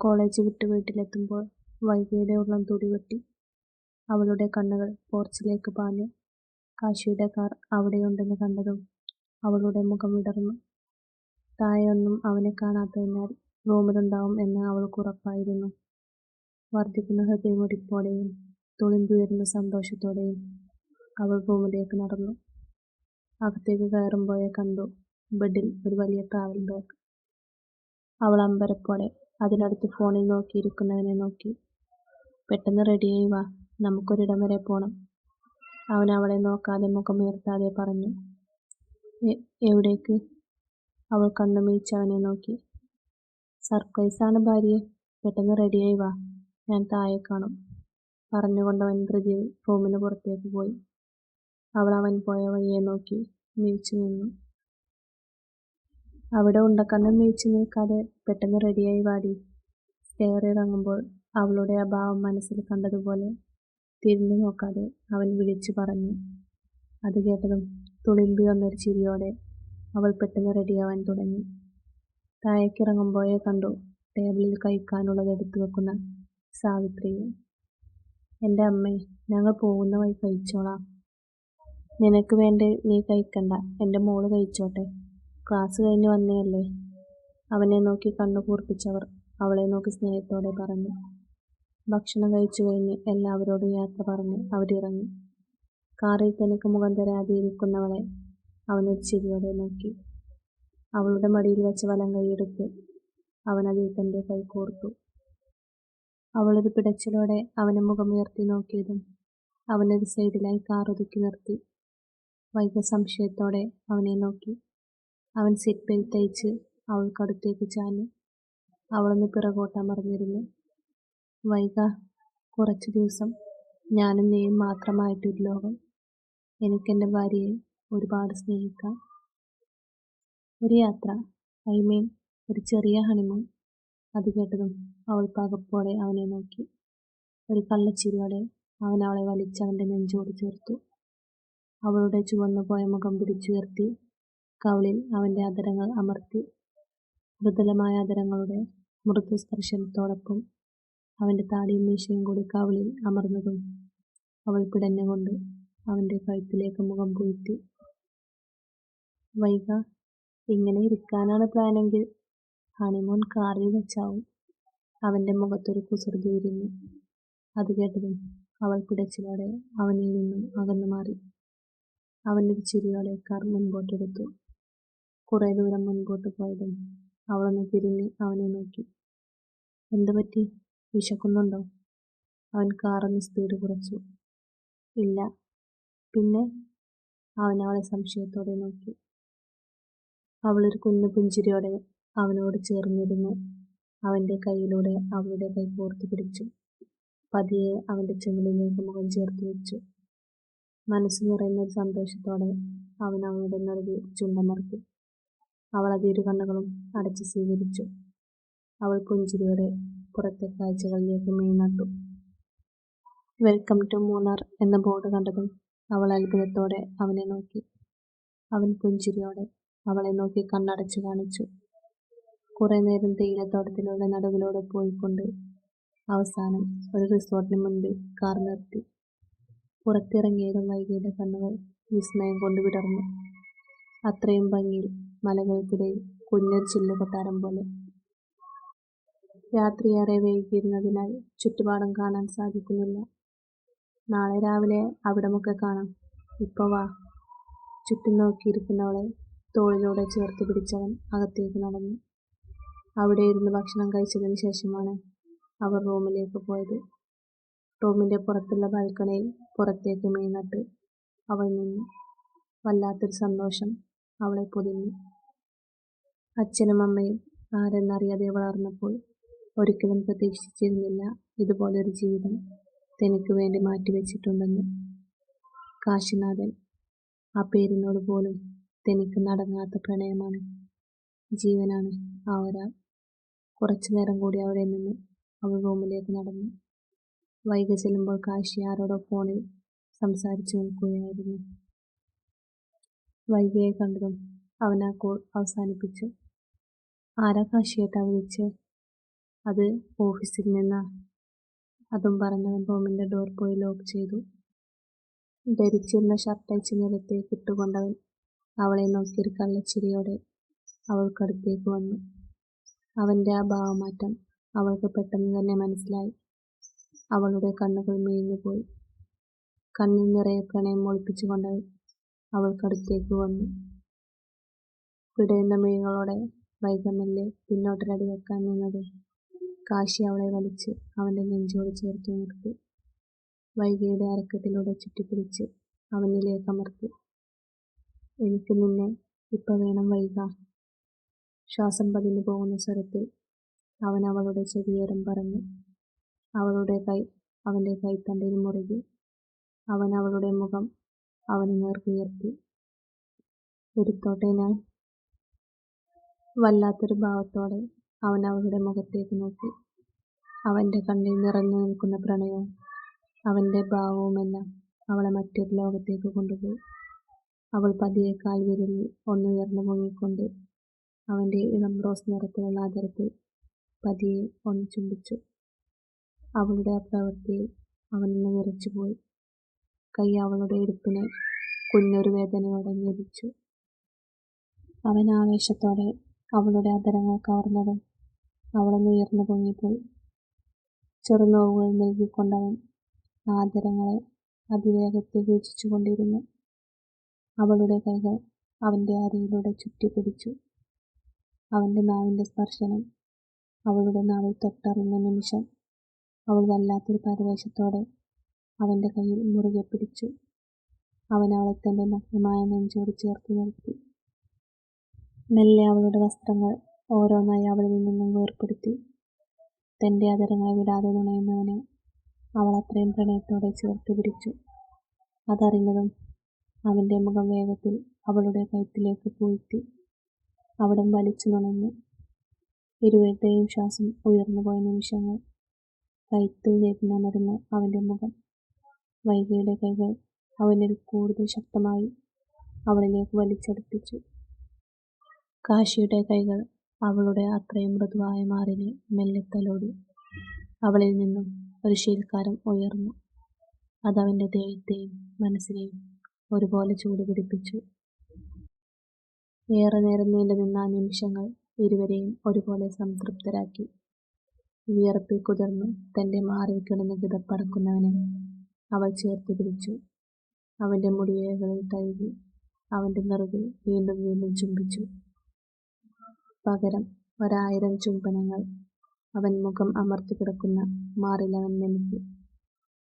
College വിട്ട് വീട്ടിലെത്തുമ്പോൾ വൈകിയുടെ ഉള്ളം തുടികൊട്ടി. അവളുടെ കണ്ണുകൾ പോർച്ചിലേക്ക് പാഞ്ഞു. കാശിയുടെ കാർ അവിടെയുണ്ടെന്ന് കണ്ടതും അവളുടെ മുഖം വിടർന്നു. തായൊന്നും അവനെ കാണാത്തതിനാൽ റൂമിലുണ്ടാവും എന്ന് അവൾക്ക് ഉറപ്പായിരുന്നു വർദ്ധിക്കുന്ന ഹൃദയമുടിപ്പോടെയും തുളിമ്പുയരുന്ന സന്തോഷത്തോടെയും അവൾ റൂമിലേക്ക് നടന്നു. അകത്തേക്ക് കയറുമ്പോഴേ കണ്ടു ബെഡിൽ ഒരു വലിയ ട്രാവൽ ബാഗ്. അവൾ അമ്പരപ്പോടെ അതിനടുത്ത് ഫോണിൽ നോക്കിയിരിക്കുന്നവനെ നോക്കി. "പെട്ടെന്ന് റെഡിയായി വാ, നമുക്കൊരിടം വരെ പോണം. " അവൻ അവളെ നോക്കാതെ മുഖം മുഖമുയർത്താതെ പറഞ്ഞു. "എവിടേക്ക്? " അവൾ കണ്ണുമീച്ച് അവനെ നോക്കി. "സർപ്രൈസാണ് ഭാര്യയെ പെട്ടെന്ന് റെഡിയായി വാ, ഞാൻ താഴെ കാണും. " പറഞ്ഞുകൊണ്ടവൻ പ്രതി റൂമിന് പുറത്തേക്ക് പോയി. അവൾ അവൻ പോയ വഴിയെ നോക്കി മിഴിച്ചു നിന്നു. അവിടെ ഉണ്ടക്കണ്ണം മിഴിച്ച് നിൽക്കാതെ "പെട്ടെന്ന് റെഡിയായി വാടി സ്റ്റെയർ ഇറങ്ങുമ്പോൾ അവളുടെ ആ ഭാവം മനസ്സിൽ കണ്ടതുപോലെ തിരിഞ്ഞു നോക്കാതെ അവൻ വിളിച്ചു പറഞ്ഞു. അത് കേട്ടതും തുളിമ്പി വന്നൊരു ചിരിയോടെ അവൾ പെട്ടെന്ന് റെഡിയാവാൻ തുടങ്ങി. താഴേക്കിറങ്ങുമ്പോഴേ കണ്ടു ടേബിളിൽ കഴിക്കാനുള്ളത് എടുത്തു വെക്കുന്ന സാവിത്രിയെ. എന്റെ അമ്മേ, ഞങ്ങൾ പോകുന്ന വഴി കഴിച്ചോളാം. " "നിനക്ക് വേണ്ടി നീ കഴിക്കണ്ട, എന്റെ മോൾ കഴിച്ചോട്ടെ, ക്ലാസ് കഴിഞ്ഞ് വന്നതല്ലേ. " അവനെ നോക്കി കണ്ണു കൂർപ്പിച്ചവർ അവളെ നോക്കി സ്നേഹത്തോടെ പറഞ്ഞു. ഭക്ഷണം കഴിച്ചു കഴിഞ്ഞ് എല്ലാവരോടും യാത്ര പറഞ്ഞ് അവരിറങ്ങി. കാറിൽ തനിക്ക് മുഖം തരാതെ ഇരിക്കുന്നവളെ അവനൊരു ചിരിയോടെ നോക്കി. അവളുടെ മടിയിൽ വെച്ച വലങ്കൈയെടുത്ത് അവൻ അതിൽ തന്റെ കൈ കോർത്തു. അവളൊരു പിടച്ചിലോടെ അവനെ മുഖമുയർത്തി നോക്കിയതും അവനൊരു സൈഡിലായി കാർ ഒതുക്കി നിർത്തി. വൈക സംശയത്തോടെ അവനെ നോക്കി. അവൻ സീറ്റ് ബെൽറ്റ് തയ്ച്ച് അവൾക്കടുത്തേക്ക് ചാഞ്ഞു. അവളൊന്ന് പിറകോട്ടമർന്നിരുന്നു വൈക കുറച്ച് ദിവസം ഞാനും നീയും മാത്രമായിട്ടൊരു ലോകം. എനിക്കെന്റെ ഭാര്യയെ ഒരുപാട് സ്നേഹിക്കാം. ഒരു യാത്ര, ഐ മീൻ ഒരു ചെറിയ ഹണിമൂൺ. " അത് കേട്ടതും അവൾ പകപ്പോടെ അവനെ നോക്കി. ഒരു കള്ളച്ചിരിയോടെ അവൻ അവളെ വലിച്ച് അവന്റെ നെഞ്ചോട് ചേർത്തു. അവളുടെ ചുവന്നുപോയ മുഖം പിടിച്ചുയർത്തി കവിളിൽ അവന്റെ അധരങ്ങൾ അമർത്തി. മൃദുലമായ മൃദു മൃദുസ്പർശനത്തോടൊപ്പം അവന്റെ താടിയും മീശയും കൂടി കവിളിൽ അമർന്നതും അവൾ പിടഞ്ഞുകൊണ്ട് അവന്റെ കഴുത്തിലേക്ക് മുഖം പൂഴ്ത്തി. വൈക ഇങ്ങനെ ഇരിക്കാനാണ് പ്ലാനെങ്കിൽ ഹണിമൂൺ കാറിൽ വെച്ചാവും. " അവന്റെ മുഖത്തൊരു കുസൃതി വിരിഞ്ഞു. അത് കേട്ടതും അവൾ പിടച്ചിലോടെ അവനിൽ നിന്നും അകന്നുമാറി. അവൻ ഒരു ചിരിയോടെ കാർ മുൻപോട്ടെടുത്തു. കുറെ ദൂരം മുൻപോട്ട് പോയതും അവളൊന്ന് തിരിഞ്ഞ് അവനെ നോക്കി. "എന്ത് പറ്റി, വിശക്കുന്നുണ്ടോ? " അവൻ കാറൊന്ന് സ്പീഡ് കുറച്ചു. "ഇല്ല, പിന്നെ? " അവൻ അവളെ സംശയത്തോടെ നോക്കി. അവളൊരു കുഞ്ഞു പുഞ്ചിരിയോടെ അവനോട് ചേർന്നിരുന്നു അവന്റെ കൈയിലൂടെ അവളുടെ കൈ കോർത്തു പിടിച്ചു. പതിയെ അവന്റെ ചുമലിലേക്ക് മുഖം ചേർത്ത് വെച്ചു. മനസ്സ് നിറയുന്ന സന്തോഷത്തോടെ അവൻ അവളുടെ നൽകി ചുണ്ടമർത്തി. അവൾ അത് ഇരുകണ്ണുകളും അടച്ച് സ്വീകരിച്ചു. അവൾ പുഞ്ചിരിയോടെ പുറത്തെ കാഴ്ചകളിലേക്ക് മെയ് നട്ടു. "വെൽക്കം ടു മൂന്നാർ " എന്ന ബോർഡ് കണ്ടതും അവൾ അത്ഭുതത്തോടെ അവനെ നോക്കി. അവൻ പുഞ്ചിരിയോടെ അവളെ നോക്കി കണ്ണടച്ചു കാണിച്ചു. കുറേ നേരം തേയിലത്തോട്ടത്തിലൂടെ നടുവിലൂടെ പോയിക്കൊണ്ട് അവസാനം ഒരു റിസോർട്ടിന് മുൻപിൽ കാർ നിർത്തി. പുറത്തിറങ്ങിയതും വൈകിയുടെ കണ്ണുകൾ വിസ്മയം കൊണ്ട് വിടർന്നു. അത്രയും ഭംഗിയിൽ മലകൾക്കിടയിൽ കുഞ്ഞൊരു ചില്ലുകൊട്ടാരം പോലെ. രാത്രിയേറെ വൈകിയിരുന്നതിനാൽ ചുറ്റുപാടും കാണാൻ സാധിക്കുന്നില്ല. "നാളെ രാവിലെ അവിടമൊക്കെ കാണാം, ഇപ്പൊ വാ. " ചുറ്റും നോക്കിയിരിക്കുന്നവളെ തോളിലൂടെ ചേർത്ത് പിടിച്ചവൻ അകത്തേക്ക് നടന്നു. അവിടെ ഇരുന്ന് ഭക്ഷണം കഴിച്ചതിന് ശേഷമാണ് അവർ റൂമിലേക്ക് പോയത്. റൂമിന്റെ പുറത്തുള്ള ബാൽക്കണിയിൽ പുറത്തേക്ക് മീനട്ട് നട്ട് അവൾ നിന്നു. വല്ലാത്തൊരു സന്തോഷം അവളെ പൊതിഞ്ഞു. അച്ഛനും അമ്മയും ആരെന്നറിയാതെ വളർന്നപ്പോൾ ഒരിക്കലും പ്രതീക്ഷിച്ചിരുന്നില്ല ഇതുപോലൊരു ജീവിതം തനിക്ക് വേണ്ടി മാറ്റിവെച്ചിട്ടുണ്ടെന്ന്. കാശിനാഥൻ. ആ പേരിനോട് പോലും തനിക്ക് നടങ്ങാത്ത പ്രണയമാണ്, ജീവനാണ് ആ ഒരാൾ. കുറച്ചു നേരം കൂടി അവിടെ നിന്ന് അവൾ റൂമിലേക്ക് നടന്നു. വൈകി ചെല്ലുമ്പോൾ കാശി ആരോടോ ഫോണിൽ സംസാരിച്ചു നിൽക്കുകയായിരുന്നു. വൈകിയെ കണ്ടതും അവൻ ആ കോൾ അവസാനിപ്പിച്ചു. "ആരാ കാശിയേട്ടാ വിളിച്ചേ? അത് ഓഫീസിൽ നിന്നാ അതും പറഞ്ഞവൻ റൂമിന്റെ ഡോർ പോയി ലോക്ക് ചെയ്തു. ധരിച്ചിരുന്ന ഷർട്ടയച്ച് നിലത്തേക്ക് ഇട്ടുകൊണ്ടവൻ അവളെ നോക്കിയൊരു കള്ളച്ചിരിയോടെ അവൾക്കടുത്തേക്ക് വന്നു. അവന്റെ ആ ഭാവമാറ്റം അവൾക്ക് പെട്ടെന്ന് തന്നെ മനസ്സിലായി. അവളുടെ കണ്ണുകൾ മേഞ്ഞുപോയി. കണ്ണിൽ നിറയെ പ്രണയം ഒളിപ്പിച്ചുകൊണ്ടവൻ അവൾക്കടുത്തേക്ക് വന്നു. പിടയുന്ന മിഴികളോടെ വൈകമെല്ലെ? പിന്നോട്ടൊരടി വെക്കാൻ നിന്നത്. കാശി അവളെ വലിച്ച് അവന്റെ നെഞ്ചോട് ചേർത്തു നിർത്തി. വൈകിയുടെ അരക്കെട്ടിലൂടെ ചുറ്റിപ്പിടിച്ച് അവനിലേക്ക് അമർത്തി. എനിക്ക് നിന്നെ ഇപ്പം വേണം വൈക. ശ്വാസം പതിഞ്ഞു പോകുന്ന സ്വരത്തിൽ അവൻ അവളുടെ ചെവിയോരം പറഞ്ഞു. അവളുടെ കൈ അവന്റെ കൈത്തണ്ടയിൽ മുറുകി. അവൻ അവളുടെ മുഖം അവന് നേർക്കുയർത്തി. എടുത്തോട്ടെ ഞാൻ. വല്ലാത്തൊരു ഭാവത്തോടെ അവൻ അവളുടെ മുഖത്തേക്ക് നോക്കി. അവന്റെ കണ്ണിൽ നിറഞ്ഞു നിൽക്കുന്ന പ്രണയവും അവന്റെ ഭാവവുമെല്ലാം അവളെ മറ്റൊരു ലോകത്തേക്ക് കൊണ്ടുപോയി. അവൾ പതിയെ കാൽവിരലിൽ ഒന്നുയർന്നു പൊങ്ങിക്കൊണ്ട് അവന്റെ ഇളം റോസ് നിറത്തിലുള്ള ആദരത്തിൽ പതിയെ ഒന്ന് ചുംബിച്ചു. അവളുടെ ആ പ്രവൃത്തിയിൽ അവനൊന്ന് വിറച്ചുപോയി. കൈ അവളുടെ ഇടുപ്പിനെ കുഞ്ഞൊരു വേദനയോടെ ഞെരിച്ചു അവൻ ആവേശത്തോടെ അവളുടെ അധരങ്ങൾ കവർന്നതും അവളൊന്ന് ഉയർന്നു പൊങ്ങിപ്പോയി. ചെറുനോവുകൾ നൽകിക്കൊണ്ടവൻ ആദരങ്ങളെ അതിവേഗത്തിൽ രുചിച്ചുകൊണ്ടിരുന്നു. അവളുടെ കൈകൾ അവന്റെ അരയിലൂടെ ചുറ്റിപ്പിടിച്ചു. അവന്റെ നാവിന്റെ സ്പർശനം അവളുടെ നാവിൽ തൊട്ടറിഞ്ഞ നിമിഷം അവൾ വല്ലാത്തൊരു പരവേശത്തോടെ അവന്റെ കയ്യിൽ മുറുകെ പിടിച്ചു. അവൻ അവളെ തന്റെ നഗ്നമായ നെഞ്ചോട് ചേർത്ത് നിർത്തി. മെല്ലെ അവളുടെ വസ്ത്രങ്ങൾ ഓരോന്നായി അവളിൽ നിന്നും വേർപ്പെടുത്തി. തന്റെ അതരങ്ങളെ വിടാതെ നുണയുന്നവനെ അവൾ അത്രയും പ്രണയത്തോടെ ചേർത്ത് പിടിച്ചു. അതറിഞ്ഞതും അവന്റെ മുഖം വേഗത്തിൽ അവളുടെ കഴുത്തിലേക്ക് പൂഴ്ത്തി. അവിടം വലിച്ചു നുണഞ്ഞു. ഇരുവരുടെയും ശ്വാസം ഉയർന്നുപോയ നിമിഷങ്ങൾ. കഴുത്തിൽ വേദനമരുന്ന് അവന്റെ മുഖം. വൈകിയുടെ കൈകൾ അവനിൽ കൂടുതൽ ശക്തമായി അവളിലേക്ക് വലിച്ചടുപ്പിച്ചു. കാശിയുടെ കൈകൾ അവളുടെ അത്രയും മൃദുവായ മാറിനെ മെല്ലെ തലോടി. അവളിൽ നിന്നും ഒരു ശീൽക്കാരം ഉയർന്നു. അതവന്റെ ദേഹത്തെയും മനസ്സിനെയും ഒരുപോലെ ചൂട് പിടിപ്പിച്ചു. ഏറെ നേരം നീണ്ടുനിന്ന നിമിഷങ്ങൾ ഇരുവരെയും ഒരുപോലെ സംതൃപ്തരാക്കി. വിയർപ്പിൽ കുതിർന്നു തന്റെ മാറിൽ കിടന്ന് കിതപ്പടക്കുന്നവനെ അവൾ ചേർത്ത് പിടിച്ചു. അവന്റെ മുടിയേകളിൽ തഴുകി അവന്റെ നിറവിൽ വീണ്ടും വീണ്ടും ചുംബിച്ചു. പകരം ഒരായിരം ചുംബനങ്ങൾ അവൻ മുഖം അമർത്തി കിടക്കുന്ന മാറിലവൻ നെനിക്ക്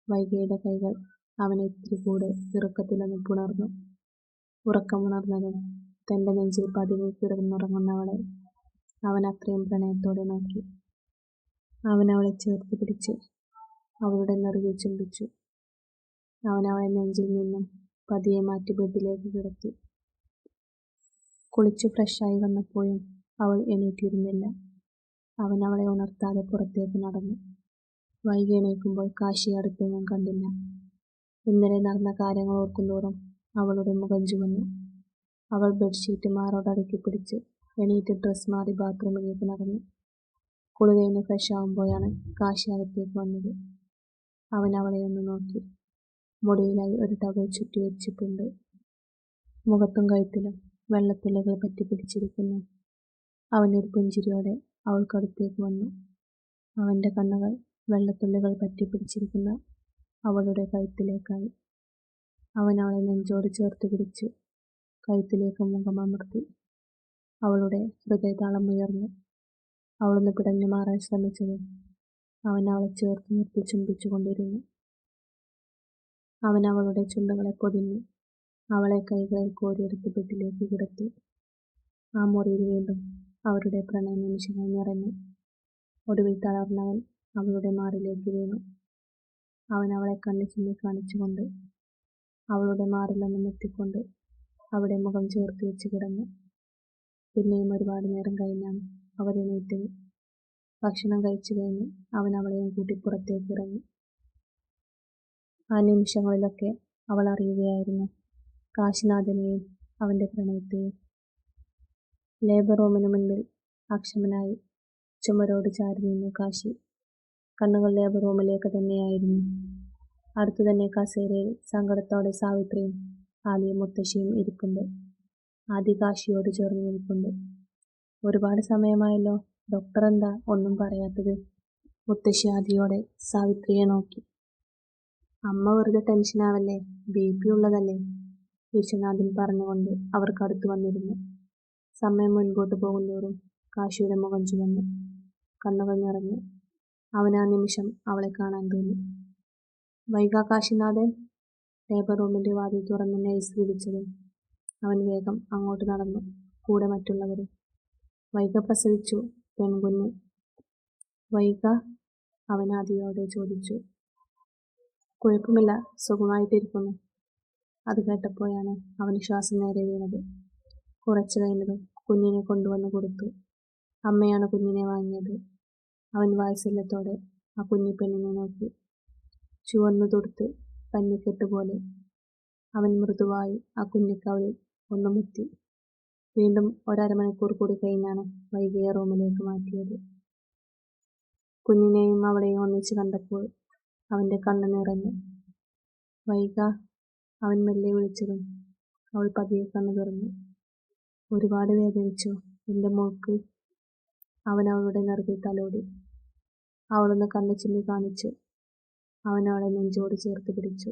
വൈകിയുടെ കൈകൾ അവനെ ഇത്തിരി കൂടെ ഇറുക്കത്തിലൊന്ന് പുണർന്നു. ഉറക്കമുണർന്നതും തന്റെ നെഞ്ചിൽ പതിവ് കിടന്നുറങ്ങുന്നവളെ അവൻ അത്രയും പ്രണയത്തോടെ നോക്കി. അവൻ അവളെ ചേർത്ത് പിടിച്ച് അവളുടെ നെറുകിൽ ചുംബിച്ചു. അവൻ അവളെ നെഞ്ചിൽ നിന്നും പതിയെ മാറ്റി ബെഡിലേക്ക് കിടത്തി. കുളിച്ചു ഫ്രഷായി വന്നപ്പോഴും അവൾ എണീറ്റിരുന്നില്ല. അവൻ അവളെ ഉണർത്താതെ പുറത്തേക്ക് നടന്നു. വൈകി എണീക്കുമ്പോൾ കാശി അടുത്തൊന്നും കണ്ടില്ല. ഇന്നലെ നടന്ന കാര്യങ്ങൾ ഓർക്കുന്തോറും അവളുടെ മുഖം ചുവന്നു. അവൾ ബെഡ്ഷീറ്റ് മാറോടടുക്കി പിടിച്ച് എണീറ്റ് ഡ്രസ് മാറി ബാത്റൂമിലേക്ക് നടന്നു. കുളി ഫ്രഷ് ആവുമ്പോഴാണ് കാശി അകത്തേക്ക് വന്നത്. അവൻ അവളെ ഒന്ന് നോക്കി. മുടിയിലായി ഒരു ടവൽ ചുറ്റി വെച്ചിട്ടുണ്ട്. മുഖത്തും കഴുത്തിലും വെള്ളത്തുള്ളികൾ പറ്റി പിടിച്ചിരിക്കുന്നു. അവനൊരു പുഞ്ചിരിയോടെ അവൾക്കടുത്തേക്ക് വന്നു. അവന്റെ കണ്ണുകൾ വെള്ളത്തുള്ളികൾ പറ്റി പിടിച്ചിരിക്കുന്ന അവളുടെ കഴുത്തിലേക്കായി. അവൻ അവളെ നെഞ്ചോട് ചേർത്ത് പിടിച്ച് കഴുത്തിലേക്ക് മുഖം അമർത്തി. അവളുടെ ഹൃദയതാളം ഉയർന്നു. അവളൊന്ന് പിടഞ്ഞു മാറാൻ ശ്രമിച്ചതും അവൻ അവളെ ചേർത്ത് നിർത്തി ചുംബിച്ചുകൊണ്ടിരുന്നു അവൻ അവളുടെ ചുണ്ടുകളെ പൊതിഞ്ഞു അവളെ കൈകളിൽ കോരിയെടുത്ത് ബെഡിലേക്ക് കിടത്തി. ആ മുറിയിൽ വീണ്ടും അവരുടെ പ്രണയ നിമിഷങ്ങൾ നിറഞ്ഞു. ഒടുവിൽ തളർന്നവൻ അവളുടെ മാറിലേക്ക് വീണു. അവൻ അവളെ കണ്ണു ചെന്ന് കാണിച്ചുകൊണ്ട് അവളുടെ മാറിലൊന്ന് മുത്തിക്കൊണ്ട് അവിടെ മുഖം ചേർത്ത് വെച്ച് കിടന്നു. പിന്നെയും ഒരുപാട് നേരം കഴിഞ്ഞാണ് അവരെ എണീറ്റത് ഭക്ഷണം കഴിച്ചു കഴിഞ്ഞ് അവൻ അവളെയും കൂട്ടി പുറത്തേക്ക് ഇറങ്ങി. ആ നിമിഷങ്ങളിലൊക്കെ അവൾ അറിയുകയായിരുന്നു കാശിനാഥനെയും അവന്റെ പ്രണയത്തെയും ലേബർ റൂമിന് മുൻപിൽ അക്ഷമനായി ചുമരോട് ചാരി നിന്നു കാശി. കണ്ണുകൾ ലേബർ റൂമിലേക്ക് തന്നെയായിരുന്നു. അടുത്തു തന്നെ കസേരയിൽ സങ്കടത്തോടെ സാവിത്രിയും ആലിയും മുത്തശ്ശിയും ഇരിപ്പുണ്ട്. ആദി കാശിയോട് ചേർന്ന് നിൽപ്പുണ്ട്. ഒരുപാട് സമയമായല്ലോ ഡോക്ടർ എന്താ ഒന്നും പറയാത്തത്? മുത്തശ്ശി ആദിയോടെ സാവിത്രിയെ നോക്കി. അമ്മ വെറുതെ ടെൻഷനാവല്ലേ ബി പി ഉള്ളതല്ലേ? വിശ്വനാഥൻ പറഞ്ഞുകൊണ്ട് അവർക്കടുത്ത് വന്നിരുന്നു. സമയം മുൻപോട്ട് പോകുന്തോറും കാശിയുടെ മുഖം ചുവന്നു. കണ്ണുകൾ നിറഞ്ഞു. അവൻ ആ നിമിഷം അവളെ കാണാൻ തോന്നി. വൈകാ കാശിനാഥൻ ലേബർ റൂമിന്റെ വാതിൽ തുറന്ന് നൈസ് വിളിച്ചതും അവൻ വേഗം അങ്ങോട്ട് നടന്നു. കൂടെ മറ്റുള്ളവരും. വൈക പ്രസവിച്ചു പെൺകുഞ്ഞ്. വൈക? അവൻ ആദിയോടെ ചോദിച്ചു. കുഴപ്പമില്ല സുഖമായിട്ടിരിക്കുന്നു. അത് കേട്ടപ്പോഴാണ് അവന് ശ്വാസം നേരെ വീണത്. കുറച്ചു കഴിഞ്ഞതും കുഞ്ഞിനെ കൊണ്ടുവന്ന് കൊടുത്തു. അമ്മയാണ് കുഞ്ഞിനെ വാങ്ങിയത്. അവൻ വാത്സല്യത്തോടെ ആ കുഞ്ഞിപ്പെണ്ണിനെ നോക്കി. ചുവന്നു തൊടുത്ത് പഞ്ഞിക്കെട്ട് പോലെ അവൻ മൃദുവായി ആ കുഞ്ഞിക്കവളിൽ ഒന്ന് മുത്തി വീണ്ടും ഒരരമണിക്കൂർ കൂടി കഴിഞ്ഞാണ് വൈകിയ റൂമിലേക്ക് മാറ്റിയത്. കുഞ്ഞിനെയും അവളെയും ഒന്നിച്ച് കണ്ടപ്പോൾ അവന്റെ കണ്ണു നിറഞ്ഞു. വൈക അവൻ മെല്ലെ വിളിച്ചതും അവൾ പതിയെ കണ്ണു തുറന്നു ഒരുപാട് വേദനിച്ചു. എന്റെ മോൾക്ക് അവൻ അവളുടെ നിറകിൽ തലോടി. അവളൊന്ന് കണ്ണു കാണിച്ചു. അവൻ അവളെ നെഞ്ചോട് ചേർത്ത് പിടിച്ചു.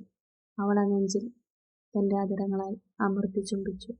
അവൾ ആ നെഞ്ചിൽ തന്റെ അതിരങ്ങളാൽ അമർത്തി ചുംബിച്ചു.